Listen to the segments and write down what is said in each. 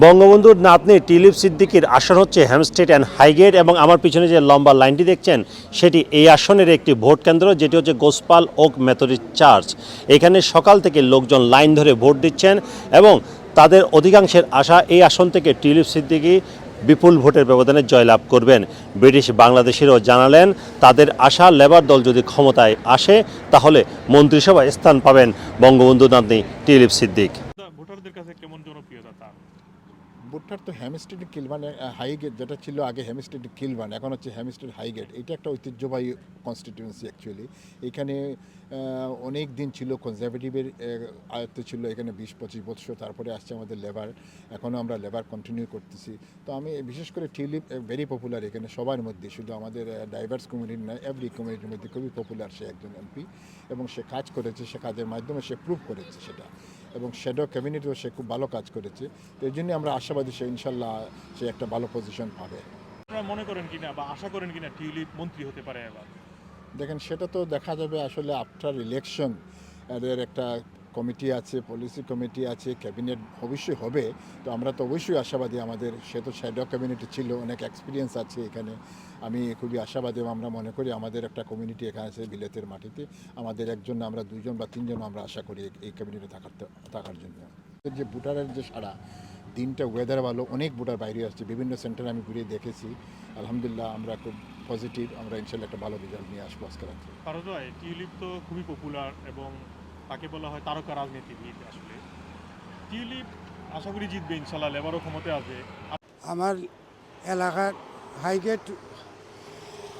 বঙ্গবন্ধুর নাতনি টিলিপ সিদ্দিকির আসন হচ্ছে হ্যামস্টেড অ্যান্ড হাইগেট এবং আমার পিছনে যে লম্বা লাইনটি দেখছেন, সেটি এই আসনের একটি ভোট কেন্দ্র, যেটি হচ্ছে গোসপাল ওক মেথডিস্ট চার্চ। এখানে সকাল থেকে লোকজন লাইন ধরে ভোট দিচ্ছেন এবং তাদের অধিকাংশের আশা এই আসন থেকে টিলিপ সিদ্দিকি বিপুল ভোটের ব্যবধানে জয়লাভ করবেন। ব্রিটিশ বাংলাদেশিরও জানালেন, তাদের আশা লেবার দল যদি ক্ষমতায় আসে, তাহলে মন্ত্রিসভায় স্থান পাবেন বঙ্গবন্ধু নাতনি টিলিপ সিদ্দিক। জনপ্রিয়তা তার বুটটার তো হ্যামস্টেড কিলবান হাইগেট যেটা ছিল আগে হ্যামস্টেড কিলবান এখন হচ্ছে হ্যামস্টেড হাইগেট এটা একটা ঐতিহ্যবাহী কনস্টিটিউয়েন্সি অ্যাকচুয়ালি এখানে অনেক দিন ছিল কনজারভেটিভের আয়ত্ত ছিল, এখানে বিশ পঁচিশ বছর তারপরে আসছে আমাদের লেবার এখনও আমরা লেবার কন্টিনিউ করতেছি। তো আমি বিশেষ করে টিউলিপ ভেরি পপুলার এখানে সবার মধ্যে, শুধু আমাদের ডাইভার্স কমিউনিটি নয় এভরি কমিউনিটির মধ্যে খুবই পপুলার সে একজন এমপি এবং সে কাজ করেছে, সে কাজের মাধ্যমে সে প্রুভ করেছে সেটা। এবং শ্যাডো ক্যাবিনেটেও সে খুব ভালো কাজ করেছে। তো এই জন্যই আমরা আশাবাদী সে ইনশাল্লাহ সে একটা ভালো পজিশন পাবে। আপনারা মনে করেন কিনা বা আশা করেন কিনা টিউলিপ মন্ত্রী হতে পারে এবার? দেখেন সেটা তো দেখা যাবে আসলে আফটার ইলেকশন এদের একটা কমিটি আছে পলিসি কমিটি আছে ক্যাবিনেট অবশ্যই হবে। তো আমরা তো অবশ্যই আশাবাদী আমাদের সে তো শ্যাডো ক্যাবিনেটে ছিল অনেক এক্সপিরিয়েন্স আছে এখানে। আমি খুবই আশাবাদী আমরা মনে করি আমাদের একটা কমিউনিটি এখানে আছে বিলেতের মাটিতে। আমাদের একজন আমরা দুইজন বা তিনজন আমরা আশা করি এই- এই ক্যাবিনেটে থাকার থাকার জন্য। যে ভোটারের যে সারা দিনটা ওয়েদার ভালো অনেক ভোটার বাইরে আসছে বিভিন্ন সেন্টারে আমি ঘুরে দেখেছি। আলহামদুলিল্লাহ আমরা খুব পজিটিভ আমরা ইনশাল্লাহ একটা ভালো রেজাল্ট নিয়ে আসব আজকে রাত্রে। টিউলিপ তো খুবই পপুলার এবং তাকে বলা হয় তারকা রাজনীতিবিদ আসলে। টিউলিপ আশা করি জিতবে ইনশাল্লাহ লেবারও ক্ষমতায় আসবে। আমার এলাকার হাইগেট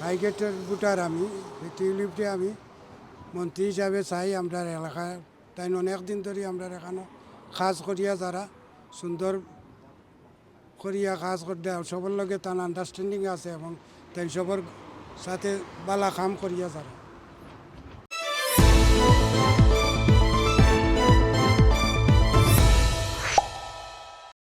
হাইগেটের ভোটার আমি টিউলিপটি আমি মন্ত্রী হিসাবে চাই আমরা এলাকায় তাই অনেক দিন ধরে আমরা এখানে কাজ করিয়া যারা সুন্দর করিয়া কাজ করতে সবার লগে তার আন্ডারস্ট্যান্ডিং আছে এবং তাই সবার সাথে বালা কাম করিয়া যারা।